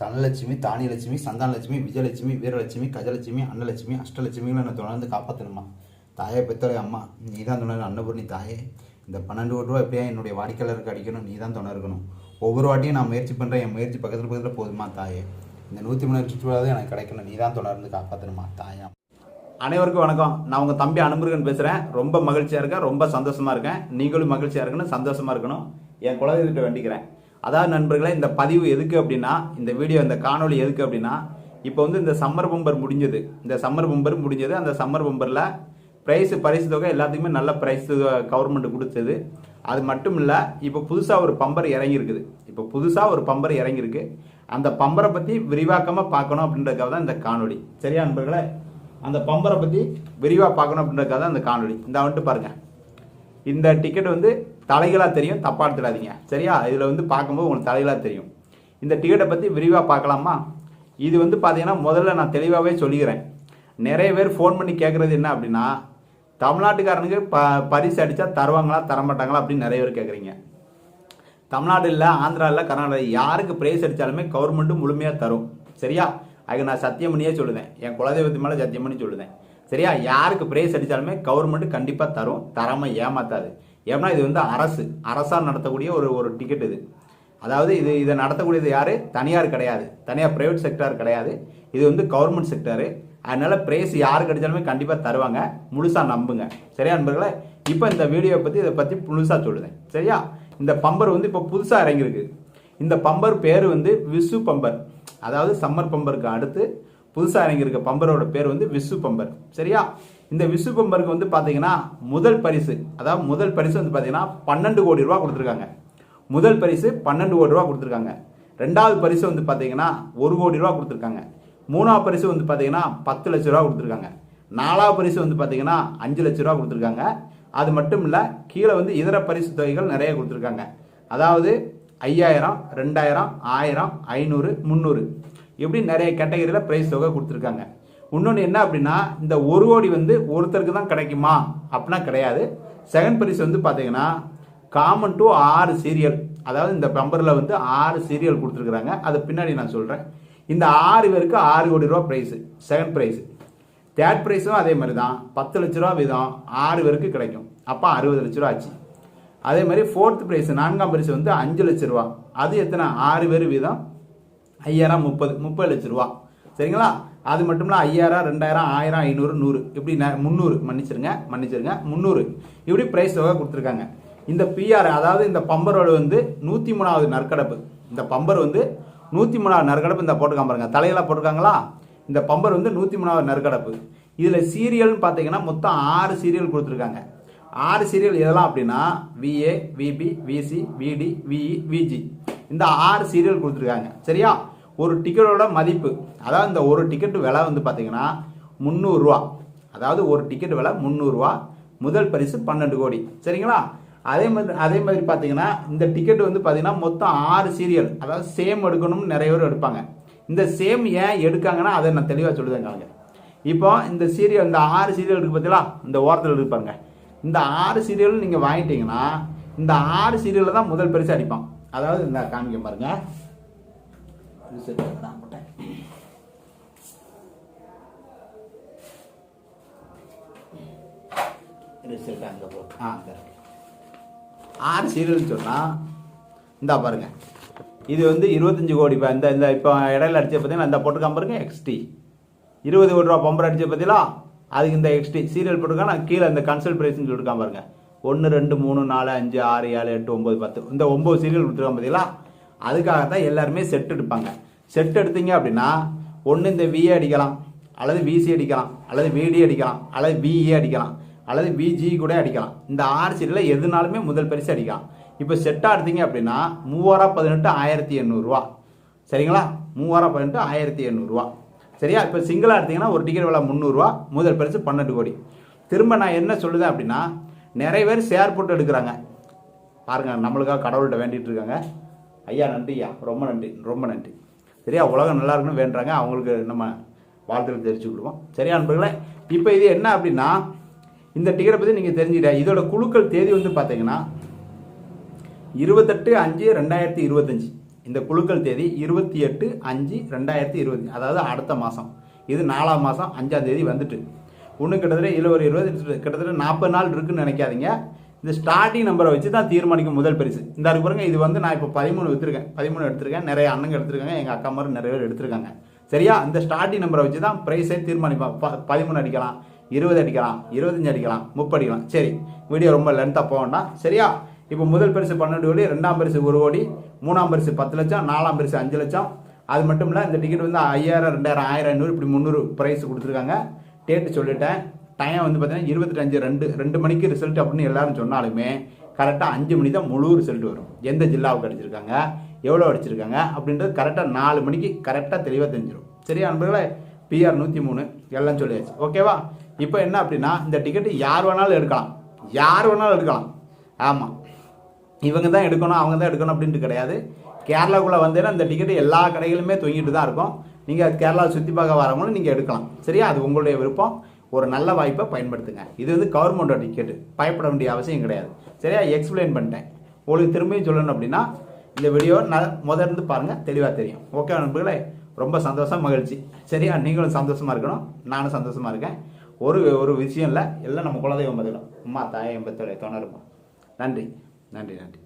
தனலட்சுமி தானியலட்சுமி சந்தானலட்சுமி விஜயலட்சுமி வீரலட்சுமி கஜலட்சுமி அன்னலட்சுமி அஷ்டலட்சுமிகளை நான் தொடர்ந்து காப்பாற்றணுமா தாயே பெத்தோலை அம்மா நீ தான் துணை அன்னபூர்ணி தாயே. இந்த பன்னெண்டு கோடி ரூபா எப்படியா என்னுடைய வாடிக்கையாளருக்கு அடிக்கணும்? நீ தான் துணை இருக்கணும். ஒவ்வொரு வாட்டியும் நான் முயற்சி பண்ணுறேன் என் முயற்சி பக்கத்தில் பக்கத்தில் போதுமா தாயே? இந்த நூற்றி மூணு சுற்றுலாவது எனக்கு கிடைக்கணும். நீ தான் தொடர்ந்து காப்பாற்றணுமா தாயா? அனைவருக்கும் வணக்கம். நான் உங்கள் தம்பி அனுமுருகன் பேசுகிறேன் ரொம்ப மகிழ்ச்சியாக இருக்கேன். ரொம்ப சந்தோஷமாக இருக்கேன். நீங்களும் மகிழ்ச்சியாக இருக்கணும். சந்தோஷமாக இருக்கணும். என் குழந்தைகிட்ட வேண்டிக்கிறேன். அதாவது நண்பர்களே இந்த பதிவு எதுக்கு அப்படின்னா இந்த வீடியோ இந்த காணொலி எதுக்கு அப்படின்னா இப்போ வந்து இந்த சம்மர் பம்பர் முடிஞ்சது. இந்த சம்மர் பம்பர் முடிஞ்சது. அந்த சம்மர் பம்பரில் ப்ரைஸு பரிசு தொகை எல்லாத்துக்குமே நல்ல ப்ரைஸ் கவர்மெண்ட் கொடுத்தது. அது மட்டும் இல்லை இப்போ புதுசாக ஒரு பம்பர் இறங்கியிருக்குது. இப்போ புதுசாக ஒரு பம்பர் இறங்கியிருக்கு. அந்த பம்பரை பற்றி விரிவாக்கமாக பார்க்கணும் அப்படின்றதுக்காக தான் இந்த காணொலி சரியா நண்பர்களே? அந்த பம்பரை பற்றி விரிவாக பார்க்கணும் அப்படின்றதுக்காக தான் இந்த காணொலி இந்த வந்துட்டு பாருங்கள் இந்த டிக்கெட் வந்து தலைகளாக தெரியும் தப்பாக எடுத்துடாதீங்க. சரியா? இதில் வந்து பார்க்கும்போது உங்களுக்கு தலைகளாக தெரியும். இந்த டிக்கெட்டை பற்றி விரிவாக பார்க்கலாமா? இது வந்து பார்த்தீங்கன்னா முதல்ல நான் தெளிவாகவே சொல்லிக்கிறேன். நிறைய பேர் ஃபோன் பண்ணி கேட்குறது என்ன அப்படின்னா தமிழ்நாட்டுக்காரனுக்கு ப பரிசு அடித்தா தருவாங்களா தரமாட்டாங்களா அப்படின்னு நிறைய பேர் கேட்குறீங்க தமிழ்நாடு இல்லை ஆந்திரா இல்லை கர்நாடகா யாருக்கு பிரைஸ் அடித்தாலுமே கவர்மெண்ட்டு முழுமையாக தரும். சரியா? அதுக்கு நான் சத்தியம் பண்ணியே சொல்லுதேன். என் குலதெய்வத்து மேலே சத்தியம் பண்ணி சொல்லுதேன். சரியா? யாருக்கு பிரைஸ் அடித்தாலுமே கவர்மெண்ட் கண்டிப்பாக தரும். தராமல் ஏமாத்தாது. ஏன்னா இது வந்து அரசு. அரசால் நடத்தக்கூடிய ஒரு ஒரு டிக்கெட் இது. அதாவது இது இதை நடத்தக்கூடியது யார்? தனியார் கிடையாது. தனியார் ப்ரைவேட் செக்டார் கிடையாது. இது வந்து கவர்மெண்ட் செக்டாரு அதனால் ப்ரைஸ் யார் கிடைச்சாலுமே கண்டிப்பாக தருவாங்க. முழுசாக நம்புங்க. சரியா நண்பர்களே? இப்போ இந்த வீடியோவை பற்றி இதை பற்றி முழுசாக சொல்லுதேன். சரியா? இந்த பம்பர் வந்து இப்போ புதுசாக இறங்கியிருக்கு. இந்த பம்பர் பேர் வந்து விசு பம்பர். அதாவது சம்மர் பம்பருக்கு அடுத்து புதுசாக இறங்கியிருக்க பம்பரோட பேர் வந்து விசு பம்பர். சரியா? இந்த விசுகம்பருக்கு வந்து பார்த்தீங்கன்னா முதல் பரிசு அதாவது முதல் பரிசு வந்து பார்த்தீங்கன்னா பன்னெண்டு கோடி ரூபா கொடுத்துருக்காங்க. முதல் பரிசு பன்னெண்டு கோடி ரூபா கொடுத்துருக்காங்க. ரெண்டாவது பரிசு வந்து பார்த்தீங்கன்னா ஒரு கோடி ரூபா கொடுத்துருக்காங்க. மூணாவது பரிசு வந்து பார்த்தீங்கன்னா பத்து லட்ச ரூபா கொடுத்துருக்காங்க. நாலாவது பரிசு வந்து பார்த்தீங்கன்னா அஞ்சு லட்ச ரூபா கொடுத்துருக்காங்க. அது மட்டும் இல்லை கீழே வந்து இதர பரிசு தொகைகள் நிறைய கொடுத்துருக்காங்க. அதாவது ஐயாயிரம் ரெண்டாயிரம் ஆயிரம் ஐநூறு முந்நூறு. இப்படி நிறைய கேட்டகரியில் ப்ரைஸ் தொகை கொடுத்துருக்காங்க. இன்னொன்று என்ன அப்படின்னா இந்த ஒரு கோடி வந்து ஒருத்தருக்கு தான் கிடைக்குமா? அப்படின்னா கிடையாது. செகண்ட் பிரைஸ் வந்து பார்த்தீங்கன்னா காமன் டு ஆறு சீரியல் அதாவது இந்த பம்பரில் வந்து ஆறு சீரியல் கொடுத்துருக்குறாங்க. அது பின்னாடி நான் சொல்கிறேன் இந்த ஆறு பேருக்கு ஆறு கோடி ரூபா ப்ரைஸு செகண்ட் ப்ரைஸு தேர்ட் ப்ரைஸும் அதே மாதிரி தான். பத்து லட்ச ரூபா வீதம் ஆறு பேருக்கு கிடைக்கும். அப்போ அறுபது லட்ச ரூபா ஆச்சு. அதே மாதிரி ஃபோர்த் ப்ரைஸ் நான்காம் ப்ரைஸ் வந்து அஞ்சு லட்ச ரூபா. அது எத்தனை? ஆறு பேர் வீதம். ஐயாயிரம் முப்பது முப்பது லட்ச ரூபா. சரிங்களா? அது மட்டும் இல்லை ஐயாயிரம் ரெண்டாயிரம் ஆயிரம் ஐநூறு நூறு. இப்படி ந- முந்நூறு. மன்னிச்சிருங்க மன்னிச்சிருங்க. முந்நூறு. இப்படி ப்ரைஸ் தொகை கொடுத்துருக்காங்க. இந்த பிஆர் அதாவது இந்த பம்பரோட வந்து நூற்றி மூணாவது நற்கடப்பு. இந்த பம்பர் வந்து நூற்றி மூணாவது நற்கடப்பு இந்த போட்டுக்காம பாருங்க. தலையெல்லாம் போட்டிருக்காங்களா? இந்த பம்பர் வந்து நூற்றி மூணாவது நற்கடப்பு. இதில் சீரியல்னு பார்த்தீங்கன்னா மொத்தம் ஆறு சீரியல் கொடுத்துருக்காங்க. ஆறு சீரியல் எதெல்லாம் அப்படின்னா விஏ விபி விசி விடி விஇ விஜி இந்த ஆறு சீரியல் கொடுத்துருக்காங்க. சரியா? ஒரு டிக்கெட்டோட மதிப்பு. அதாவது இந்த ஒரு டிக்கெட் விலை வந்து பார்த்தீங்கன்னா முந்நூறுரூவா அதாவது ஒரு டிக்கெட் விலை முந்நூறுரூவா முதல் பரிசு பன்னெண்டு கோடி. சரிங்களா? அதே மாதிரி அதே மாதிரி பார்த்தீங்கன்னா இந்த டிக்கெட் வந்து பார்த்தீங்கன்னா மொத்தம் ஆறு சீரியல் அதாவது சேம் எடுக்கணும்னு நிறைய பேர் எடுப்பாங்க. இந்த சேம் ஏன் எடுக்காங்கன்னா அதை நான் தெளிவாக சொல்லுதேங்க இப்போ இந்த சீரியல் இந்த ஆறு சீரியல் இருக்கு பார்த்தீங்களா இந்த ஓரத்தில் இருப்பாங்க இந்த ஆறு சீரியல் நீங்கள் வாங்கிட்டீங்கன்னா இந்த ஆறு சீரியலில் தான் முதல் பரிசு அடிப்பான். அதாவது இந்த காமிக்க பாருங்கள் நான் போட்டேன். ஆ, இருக்கு. ஆறு சீரியல்னு சொன்னால் இந்தா பாருங்க. இது வந்து இருபத்தஞ்சி கோடி இப்போ இந்த இந்த இப்போ இடையில அடிச்ச பார்த்தீங்கன்னா இந்த போட்டுக்காம பாருங்க எக்ஸ்டி இருபது கோடி ரூபா பம்பர் அடிச்ச பார்த்தீங்களா அதுக்கு இந்த எக்ஸ்டி சீரியல் போட்டுருக்கா கீழே இந்த கன்சல்ட் ப்ரைஸ்னு சொல்லியிருக்கான் பாருங்க. ஒன்று ரெண்டு மூணு நாலு அஞ்சு ஆறு ஏழு எட்டு ஒம்பது பத்து. இந்த ஒம்பது சீரியல் கொடுத்துருக்கான் பார்த்தீங்களா அதுக்காக தான் எல்லாருமே செட் எடுப்பாங்க. செட் எடுத்தீங்க அப்படின்னா ஒன்று இந்த விஏ அடிக்கலாம் அல்லது விசி அடிக்கலாம் அல்லது விடி அடிக்கலாம் அல்லது விஏ அடிக்கலாம் அல்லது விஜி கூட அடிக்கலாம். இந்த ஆறு எதுனாலுமே முதல் பரிசு அடிக்கலாம். இப்போ செட்டாக எடுத்தீங்க அப்படின்னா மூவாயிரம் பதினெட்டு ஆயிரத்தி எண்ணூறுரூவா சரிங்களா? மூவாயிரம் பதினெட்டு ஆயிரத்தி எண்ணூறுரூவா சரியா? இப்போ சிங்கிளாக எடுத்தீங்கன்னா ஒரு டிக்கெட் விலை முந்நூறுரூவா முதல் பரிசு பன்னெண்டு கோடி. திரும்ப நான் என்ன சொல்லுதேன் அப்படின்னா நிறைய பேர் ஷேர் போட்டு எடுக்கிறாங்க. பாருங்க நம்மளுக்காக கடவுள்கிட்ட வேண்டிகிட்டு இருக்காங்க. ஐயா நன்றி ஐயா. ரொம்ப நன்றி. ரொம்ப நன்றி. சரியா உலகம் நல்லா இருக்குன்னு வேண்டுறாங்க. அவங்களுக்கு நம்ம வாழ்த்துக்கள் தெரிஞ்சுக்கிடுவோம் சரியா நண்பர்களே இப்போ இது என்ன அப்படின்னா இந்த டிக்கெட்டை பற்றி நீங்கள் தெரிஞ்சுக்கிட்ட இதோட குழுக்கள் தேதி வந்து பார்த்தீங்கன்னா இருபத்தெட்டு அஞ்சு ரெண்டாயிரத்தி இருபத்தஞ்சி. இந்த குழுக்கள் தேதி இருபத்தி எட்டு அஞ்சு ரெண்டாயிரத்தி இருபத்தஞ்சு. அதாவது அடுத்த மாதம் இது நாலாம் மாதம் அஞ்சாம் தேதி வந்துட்டு. ஒன்று கிட்டத்தட்ட இருபது இருபது கிட்டத்தட்ட நாற்பது நாள் இருக்குன்னு நினைக்காதீங்க. இந்த ஸ்டார்டிங் நம்பரை வச்சு தான் தீர்மானிக்கும் முதல் பரிசு. இந்த இருக்கு பாருங்க இது வந்து நான் இப்போ பதிமூணு விற்றுருக்கேன் பதிமூணு எடுத்திருக்கேன். நிறைய அண்ணங்க எடுத்திருக்காங்க. எங்கள் அக்கா மாதிரி நிறைய பேர் எடுத்திருக்காங்க. சரியா? இந்த ஸ்டார்டிங் நம்பரை வச்சு தான் ப்ரைஸே தீர்மானிப்போம் ப- பதிமூணு அடிக்கலாம் இருபது அடிக்கலாம் இருபத்தஞ்சு அடிக்கலாம் முப்பது அடிக்கலாம். சரி வீடியோ ரொம்ப லென்த்தாக போக வேண்டாம். சரியா? இப்போ முதல் பரிசு பன்னெண்டு கோடி ரெண்டாம் பரிசு ஒரு கோடி மூணாம் பரிசு பத்து லட்சம் நாலாம் பரிசு அஞ்சு லட்சம். அது மட்டும் இல்லை இந்த டிக்கெட் வந்து ஐயாயிரம் ரெண்டாயிரம் ஆயிரம் ஐநூறு இப்படி முந்நூறு ப்ரைஸ் கொடுத்துருக்காங்க. டேட்டு சொல்லிட்டேன். டைம் வந்து பார்த்தீங்கன்னா இருபத்தஞ்சு ரெண்டு ரெண்டு மணிக்கு ரிசல்ட் அப்படின்னு எல்லாரும் சொன்னாலுமே கரெக்டாக அஞ்சு மணி தான் முழு ரிசல்ட் வரும். எந்த ஜில்லாவுக்கு அடிச்சிருக்காங்க எவ்வளோ அடிச்சிருக்காங்க அப்படின்றது கரெக்டாக நாலு மணிக்கு கரெக்டாக தெளிவாக தெரிஞ்சிடும் சரியா நண்பர்களே? பிஆர் நூற்றி மூணு எல்லாம் சொல்லியாச்சு. ஓகேவா இப்போ என்ன அப்படின்னா இந்த டிக்கெட்டு யார் வேணாலும் எடுக்கலாம். யார் வேணாலும் எடுக்கலாம். ஆமாம் இவங்க தான் எடுக்கணும் அவங்க தான் எடுக்கணும் அப்படின்ட்டு கிடையாது. கேரளாக்குள்ளே வந்தேன்னா இந்த டிக்கெட்டு எல்லா கடைகளுமே தொங்கிட்டு தான் இருக்கும். நீங்கள் கேரளாவை சுற்றி பார்க்க வரவங்களும் நீங்கள் எடுக்கலாம். சரியா? அது உங்களுடைய விருப்பம். ஒரு நல்ல வாய்ப்பை பயன்படுத்துங்க. இது வந்து கவர்மெண்டோட டிக்கெட்டு பயப்பட வேண்டிய அவசியம் கிடையாது. சரியா? எக்ஸ்பிளைன் பண்ணிட்டேன். உங்களுக்கு திரும்பியும் சொல்லணும் அப்படின்னா இந்த வீடியோ ந முதல்ல இருந்து பாருங்கள் தெளிவாக தெரியும். ஓகே நண்பர்களே? ரொம்ப சந்தோஷம் மகிழ்ச்சி. சரியா? நீங்களும் சந்தோஷமாக இருக்கணும். நானும் சந்தோஷமாக இருக்கேன். ஒரு ஒரு விஷயம் இல்லை. எல்லாம் நம்ம குலதெய்வம் பதிலும். அம்மா தாயை எம்பத்தோடைய துணை நன்றி. நன்றி நன்றி.